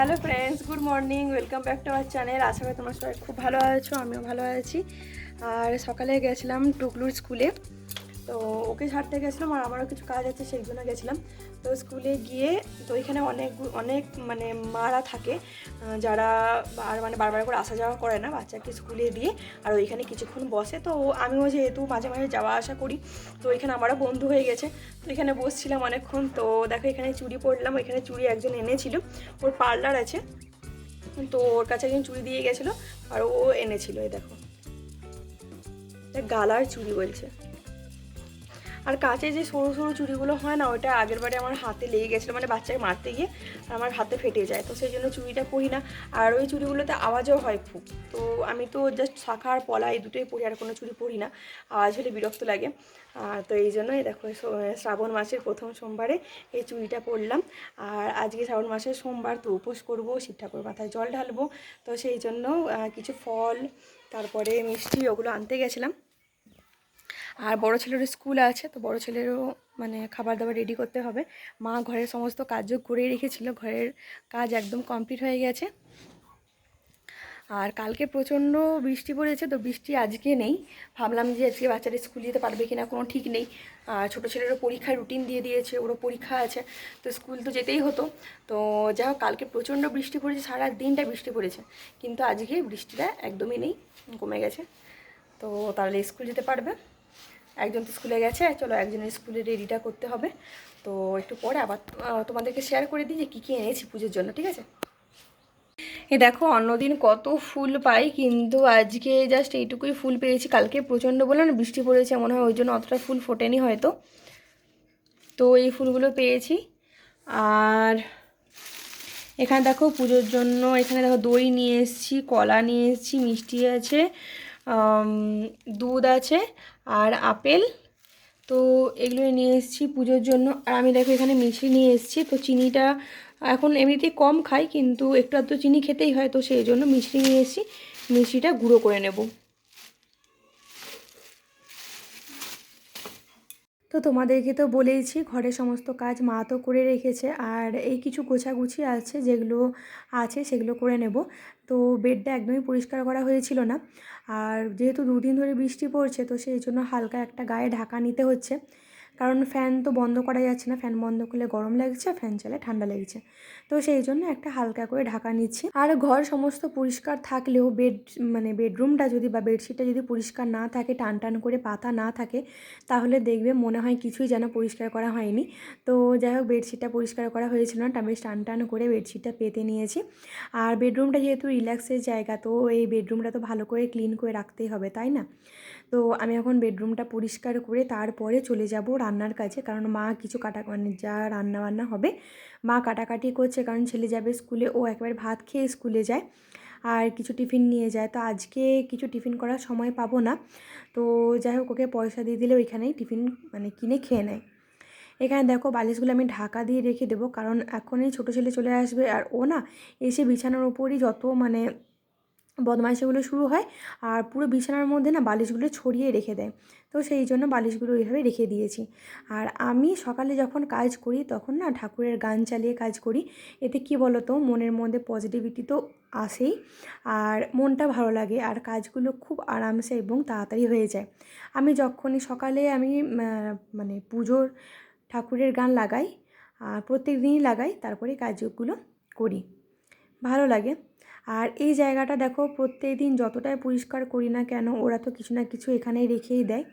Hello friends good morning welcome back to our channel আশা করি তোমার সবাই খুব ভালো আছো, আমিও ভালো আছি। আর সকালে গেছিলাম টুকলুর স্কুলে। তো ওকে ছাড়তে গেছিলাম আর আমারও কিছু কাজ আছে, সেই জন্য গেছিলাম। তো স্কুলে গিয়ে তো এখানে অনেক অনেক মানে মারা থাকে যারা আর মানে বারবার করে আসা যাওয়া করে না বাচ্চাকে স্কুলে দিয়ে। আর ওইখানে কিছুক্ষণ বসে। তো আমিও যেহেতু মাঝে মাঝে যাওয়া আসা করি, তো এখানে আমারও বন্ধু হয়ে গেছে। তো এখানে বসছিলাম অনেকক্ষণ। তো দেখো এখানে চুড়ি পরলাম, এখানে চুড়ি একজন এনেছিল। ওর পার্লার আছে। তো ওর কাছে একজন চুড়ি দিয়ে গেছিল, আর ও এনেছিল, এই দেখো। গালার চুড়ি বলছে। আর কাছে যে সরু সরু চুড়িগুলো হয় না ওটা আগের বারে আমার হাতে লেগে গেছিল মানে বাচ্চাকে মারতে গিয়ে আমার হাতে ফেটে যায়। তো সেই জন্য চুড়িটা পরি না। আর ওই চুড়িগুলোতে আওয়াজও হয় খুব। তো আমি তো জাস্ট শাখা আর পলা এই দুটোই পরি, আর কোনো চুড়ি পরি না। আওয়াজ হলে বিরক্ত লাগে। আর তো এই জন্যই দেখো শ্রাবণ মাসের প্রথম সোমবারে এই চুড়িটা পরলাম। আর আজকে শ্রাবণ মাসের সোমবার, তো উপোস করব, শিব ঠাকুর মাথায় জল ঢালবো। তো সেই জন্য কিছু ফল, তারপরে মিষ্টি, ওগুলো আনতে গেছিলাম। আর বড় ছেলেরও স্কুল আছে, তো বড় ছেলেরও মানে খাবার দাবার রেডি করতে হবে। মা ঘরের সমস্ত কাজও করে রেখেছিল, ঘরের কাজ একদম কমপ্লিট হয়ে গেছে। আর কালকে প্রচণ্ড বৃষ্টি পড়েছে, তো বৃষ্টি আজকে নেই। ভাবলাম যে আজকে বাচ্চারা স্কুল যেতে পারবে কি না কোনো ঠিক নেই। আর ছোটো ছেলেরও পরীক্ষার রুটিন দিয়ে দিয়েছে, ওরও পরীক্ষা আছে, তো স্কুল তো যেতেই হতো। তো যাই হোক, কালকে প্রচণ্ড বৃষ্টি পড়েছে সারা দিনটা বৃষ্টি পড়েছে। কিন্তু আজকে বৃষ্টিটা একদমই নেই, কমে গেছে। তো তাহলে স্কুল যেতে পারবে। একজন তো স্কুলে গেছে, চলো একজনের স্কুলে রেডিটা করতে হবে। তো একটু পরে আবার তোমাদেরকে শেয়ার করে দিই যে কী কী এনেছি পুজোর জন্য, ঠিক আছে? এ দেখো অন্যদিন কত ফুল পাই, কিন্তু আজকে জাস্ট এইটুকুই ফুল পেয়েছি। কালকে প্রচণ্ড বলে না বৃষ্টি পড়েছে, মনে হয় ওই জন্য অতটা ফুল ফোটেনি হয়তো। তো এই ফুলগুলো পেয়েছি। আর এখানে দেখো পুজোর জন্য, এখানে দেখো দই নিয়ে এসেছি, কলা নিয়ে এসেছি, মিষ্টি আছে দুধ আছে আর আপেল। তো এগুলো নিয়ে এসেছি পুজোর জন্য। আর আমি দেখো এখানে মিষ্টি নিয়ে এসেছি, তো চিনিটা এখন এমনিতেই কম খাই, কিন্তু একটু আধটু চিনি খেতেই হয়, তো সেই জন্য মিষ্টি নিয়ে এসেছি। মিষ্টিটা গুঁড়ো করে নেব। তো তোমাদেরকে তো বলেইছি ঘরের সমস্ত কাজ মা তো করে রেখেছে, আর এই কিছু গোছাগুছি আছে, যেগুলো আছে সেগুলো করে নেব। তো বেডটা একদমই পরিষ্কার করা হয়েছিল না। আর যেহেতু দুদিন ধরে বৃষ্টি পড়ছে, তো সেই জন্য হালকা একটা গায়ে ঢাকা নিতে হচ্ছে। কারণ ফ্যান তো বন্ধ করা যাচ্ছে না। ফ্যান বন্ধ করলে গরম লাগছে ফ্যান চালে ঠান্ডা লাগছে। তো সেই জন্য একটা হালকা করে ঢাকা নিচ্ছি। আর ঘর সমস্ত পরিষ্কার থাকলেও বেড মানে বেডরুমটা যদি বা বেডশিটটা যদি পরিষ্কার না থাকে, টান টান করে পাতা না থাকে, তাহলে দেখবে মনে হয় কিছুই যেন পরিষ্কার করা হয়নি। তো যাই হোক, বেডশিটটা পরিষ্কার করা হয়েছিল না আমি টান টান করে বেডশিটটা পেতে নিয়েছি। আর বেডরুমটা যেহেতু রিল্যাক্সের জায়গা, তো এই বেডরুমটা তো ভালো করে ক্লিন করে রাখতেই হবে, তাই না? তো আমি এখন বেডরুমটা পরিষ্কার করে তারপরে চলে যাব রান্নার কাছে কারণ মা কিছু কাটা মানে যা রান্না বান্না হবে মা কাটাকাটি করছে। কারণ ছেলে যাবে স্কুলে, ও একবার ভাত খেয়ে স্কুলে যায় আর কিছু টিফিন নিয়ে যায়। তো আজকে কিছু টিফিন করার সময় পাবো না। তো যাই হোক, ওকে পয়সা দিয়ে দিলে ওইখানেই টিফিন মানে কিনে খেয়ে নেয়। এখানে দেখো বালিশগুলো আমি ঢাকা দিয়ে রেখে দেবো। কারণ এখনই ছোটো ছেলে চলে আসবে আর ও না এসে বিছানার ওপরই যত মানে বদমাইশিগুলো শুরু হয় আর পুরো বিছানার মধ্যে না বালিশগুলো ছড়িয়ে রেখে দেয়। তো সেই জন্য বালিশগুলো ওইভাবে রেখে দিয়েছি। আর আমি সকালে যখন কাজ করি তখন না ঠাকুরের গান চালিয়ে কাজ করি। এতে কি বলো তো মনের মধ্যে পজিটিভিটি তো আসেই। আর মনটা ভালো লাগে আর কাজগুলো খুব আরামসে এবং তাড়াতাড়ি হয়ে যায়। আমি যখনই সকালে আমি মানে পুজোর ঠাকুরের গান লাগাই আর প্রত্যেক দিনই লাগাই, তারপরে কাজগুলো করি। ভালো লাগে। আর এই জায়গাটা দেখো প্রত্যেক দিন যতটাই পরিষ্কার করি না কেন, ওরা তো কিছু না কিছু এখানেই রেখেই দেয়।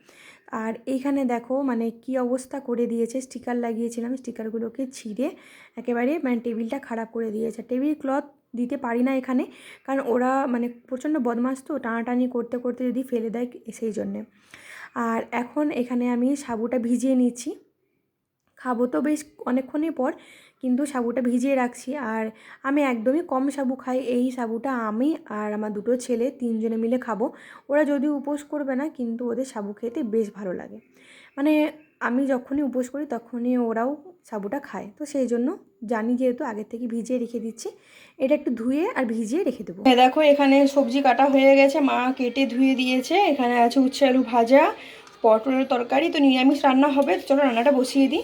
আর এইখানে দেখো মানে কি অবস্থা করে দিয়েছে, স্টিকার লাগিয়েছিলাম, স্টিকারগুলোকে ছিঁড়ে একেবারে মানে টেবিলটা খারাপ করে দিয়েছে। টেবিল ক্লথ দিতে পারি না এখানে, কারণ ওরা মানে প্রচণ্ড বদমাস তো, টানাটানি করতে করতে যদি ফেলে দেয় সেই জন্যে। আর এখন এখানে আমি সাবুটা ভিজিয়ে নিচ্ছি। খাব তো বেশ অনেকক্ষণই পর, কিন্তু সাবুটা ভিজিয়ে রাখছি। আর আমি একদমই কম সাবু খাই, এই সাবুটা আমি আর আমার দুটো ছেলে তিনজনে মিলে খাব। ওরা যদিও উপোস করবে না, কিন্তু ওদের সাবু খেতে বেশ ভালো লাগে। মানে আমি যখনই উপোস করি, তখনই ওরাও সাবুটা খায়। তো সেই জন্য জানি যেহেতু আগের থেকে ভিজিয়ে রেখে দিচ্ছি, এটা একটু ধুয়ে আর ভিজিয়ে রেখে দেবো। দেখো, এখানে সবজি কাটা হয়ে গেছে। মা কেটে ধুয়ে দিয়েছে। এখানে আছে উচ্ছে আলু ভাজা, পটলের তরকারি। তো নিরামিষ রান্না হবে চলো রান্নাটা বসিয়ে দিই।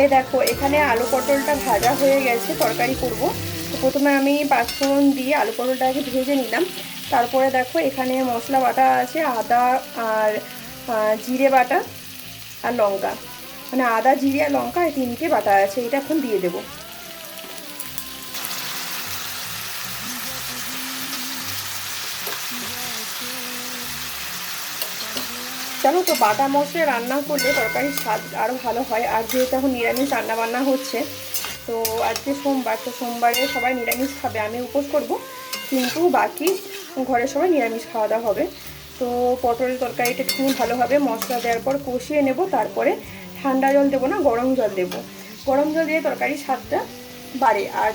এই দেখো, এখানে আলু পটলটা ভাজা হয়ে গেছে, তরকারি করব। তো প্রথমে আমি পাঁচফোড়ন দিয়ে আলু পটলটাকে ভেজে নিলাম। তারপরে দেখো, এখানে মশলা বাটা আছে, আদা আর জিরে বাটা আর লঙ্কা। মানে আদা, জিরে আর লঙ্কা, এই তিনটে বাটা আছে, এটা এখন দিয়ে দেবো। জানো তো, বাটা মশলা রান্না করলে তরকারির স্বাদ আরও ভালো হয়। আর যেহেতু এখন নিরামিষ রান্না বান্না হচ্ছে, তো আজকে সোমবার, তো সোমবারে সবাই নিরামিষ খাবে, আমি উপোস করব। কিন্তু বাকি ঘরে সবাই নিরামিষ খাওয়া দাওয়া হবে। তো পটল তরকারিটা একটু ভালোভাবে মশলা দেওয়ার পর কষিয়ে নেব, তারপরে ঠান্ডা জল দেবো না, গরম জল দেবো। গরম জল দিয়ে তরকারির স্বাদটা বাড়ে, আর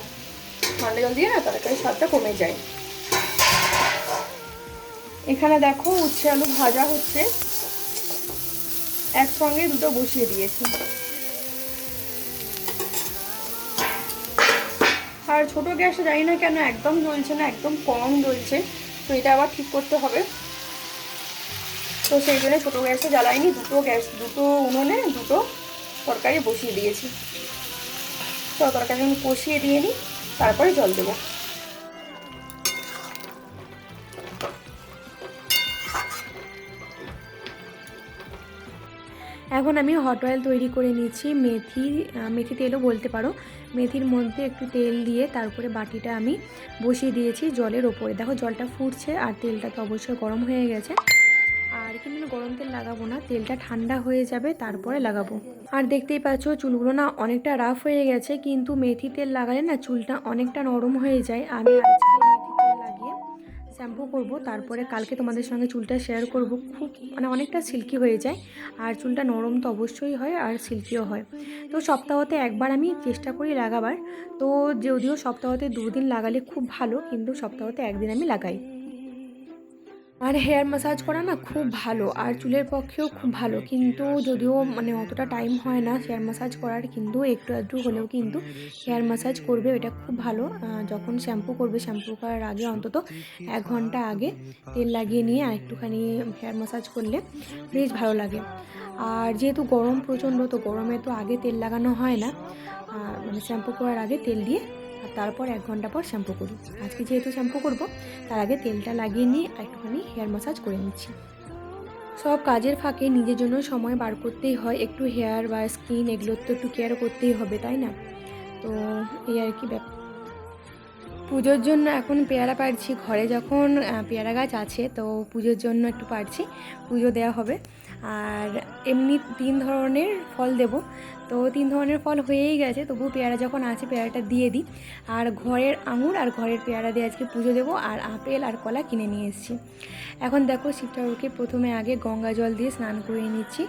ঠান্ডা জল দিয়ে না তরকারির স্বাদটা কমে যায়। এখানে দেখো উচ্ছে আলু ভাজা হচ্ছে। একসঙ্গে দুটো বসিয়ে দিয়েছি। আর ছোট গ্যাসে জানি না কেন একদম জ্বলছে না, একদম কম জ্বলছে, তো এটা আবার ঠিক করতে হবে। তো সেই জন্য ছোটো গ্যাসে জ্বালাইনি, দুটো গ্যাস, দুটো উনুনে দুটো তরকারি বসিয়ে দিয়েছি। তো তরকারি আমি কষিয়ে দিয়ে নিই, তারপরে জল দেবো। এখন আমি হট অয়েল তৈরি করে নিয়েছি। মেথি মেথি তেলও বলতে পারো। মেথির মধ্যে একটু তেল দিয়ে তারপরে বাটিটা আমি বসিয়ে দিয়েছি জলের ওপরে। দেখো জলটা ফুটছে আর তেলটা তো অবশ্যই গরম হয়ে গেছে। আর কিন্তু গরম তেল লাগাবো না, তেলটা ঠান্ডা হয়ে যাবে, তারপরে লাগাবো। আর দেখতেই পাচ্ছ চুলগুলো না অনেকটা রাফ হয়ে গেছে, কিন্তু মেথি তেল লাগালে না চুলটা অনেকটা নরম হয়ে যায়। আমি আজকে শ্যাম্পু করব। তারপরে কালকে তোমাদের সঙ্গে চুলটা শেয়ার করব। খুব মানে অনেকটা সিল্কি হয়ে যায়। আর চুলটা নরম তো অবশ্যই হয় আর সিল্কিও হয়। তো সপ্তাহতে একবার আমি চেষ্টা করি লাগাবার। তো যদিও সপ্তাহতে দুদিন লাগালে খুব ভালো, কিন্তু সপ্তাহতে একদিন আমি লাগাই। আর হেয়ার ম্যাসাজ করা না খুব ভালো, আর চুলের পক্ষেও খুব ভালো। কিন্তু যদিও মানে অতটা টাইম হয় না হেয়ার ম্যাসাজ করার, কিন্তু একটু একটু হলেও কিন্তু হেয়ার ম্যাসাজ করবে, এটা খুব ভালো। যখন শ্যাম্পু করবে শ্যাম্পু করার আগে অন্তত এক ঘণ্টা আগে তেল লাগিয়ে নিয়ে আর একটুখানি হেয়ার ম্যাসাজ করলে বেশ ভালো লাগে। আর যেহেতু গরম প্রচণ্ড, তো গরমে তো আগে তেল লাগানো হয় না মানে শ্যাম্পু করার আগে তেল দিয়ে আর তারপর এক ঘণ্টা পর শ্যাম্পু করি। আজকে যেহেতু শ্যাম্পু করব, তার আগে তেলটা লাগিয়ে নিয়ে একটুখানি হেয়ার ম্যাসাজ করে নিচ্ছি। সব কাজের ফাঁকে নিজের জন্য সময় বার করতেই হয়, একটু হেয়ার বা স্কিন এগুলোর তো একটু কেয়ার করতেই হবে, তাই না? তো এই আর কি ব্যাপার পুজোর জন্য এখন পেয়ারা পাড়ছি। ঘরে যখন পেয়ারা গাছ আছে, তো পুজোর জন্য একটু পাড়ছি। পুজো দেওয়া হবে। আর এমনি তিন ধরনের ফল দেব। তো তিন ধরনের ফল হয়েই গেছে তবু পেয়ারা যখন আছে পেয়ারাটা দিয়ে দিই। আর ঘরের আঙুর আর ঘরের পেয়ারা দিয়ে আজকে পুজো দেবো, আর আপেল আর কলা কিনে নিয়ে এসেছি। এখন দেখো শিব ঠাকুরকে প্রথমে আগে গঙ্গা জল দিয়ে স্নান করিয়ে নিচ্ছি,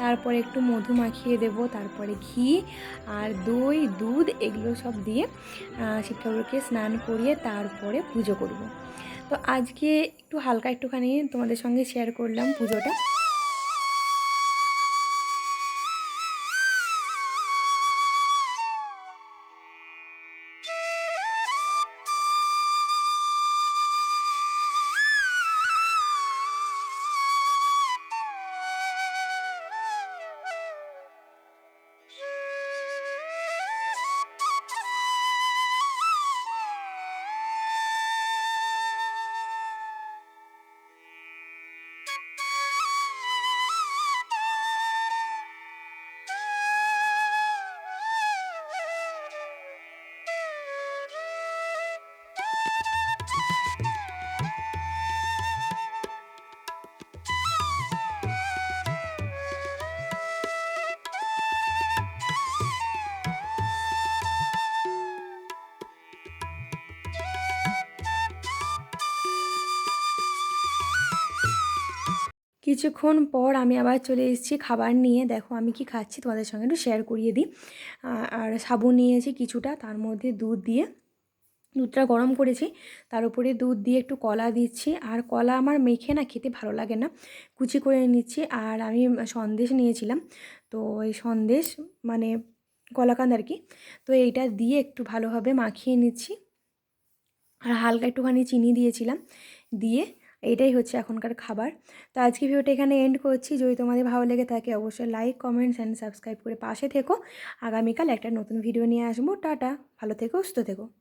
তারপরে একটু মধু মাখিয়ে দেব, তারপরে ঘি আর দই, দুধ এগুলো সব দিয়ে শিব ঠাকুরকে স্নান করিয়ে তারপরে পুজো করব। তো আজকে একটু হালকা একটুখানি তোমাদের সঙ্গে শেয়ার করলাম পুজোটা। কিছুক্ষণ পর আমি আবার চলে এসেছি খাবার নিয়ে। দেখো আমি কি খাচ্ছি তোমাদের সঙ্গে একটু শেয়ার করিয়ে দিই। আর সাবু নিয়েছি কিছুটা, তার মধ্যে দুধ দিয়ে। দুধটা গরম করেছি, তার উপরে দুধ দিয়ে একটু কলা দিচ্ছি। আর কলা আমার মেখে না খেতে ভালো লাগে না, কুচি করে নিচ্ছি। আর আমি সন্দেশ নিয়েছিলাম, তো এই সন্দেশ মানে কলাকান্দ আর কি, তো এইটা দিয়ে একটু ভালোভাবে মাখিয়ে নিচ্ছি। আর হালকা একটুখানি চিনি দিয়েছিলাম, দিয়ে এটাই হচ্ছে এখনকার খাবার। তো আজকে ভিডিওটা এখানে এন্ড করছি। যদি তোমাদের ভালো লেগে থাকে, অবশ্যই লাইক কমেন্টস অ্যান্ড সাবস্ক্রাইব করে পাশে থেকো। আগামীকাল একটা নতুন ভিডিও নিয়ে আসব। টাটা। ভালো থেকো, সুস্থ থেকো।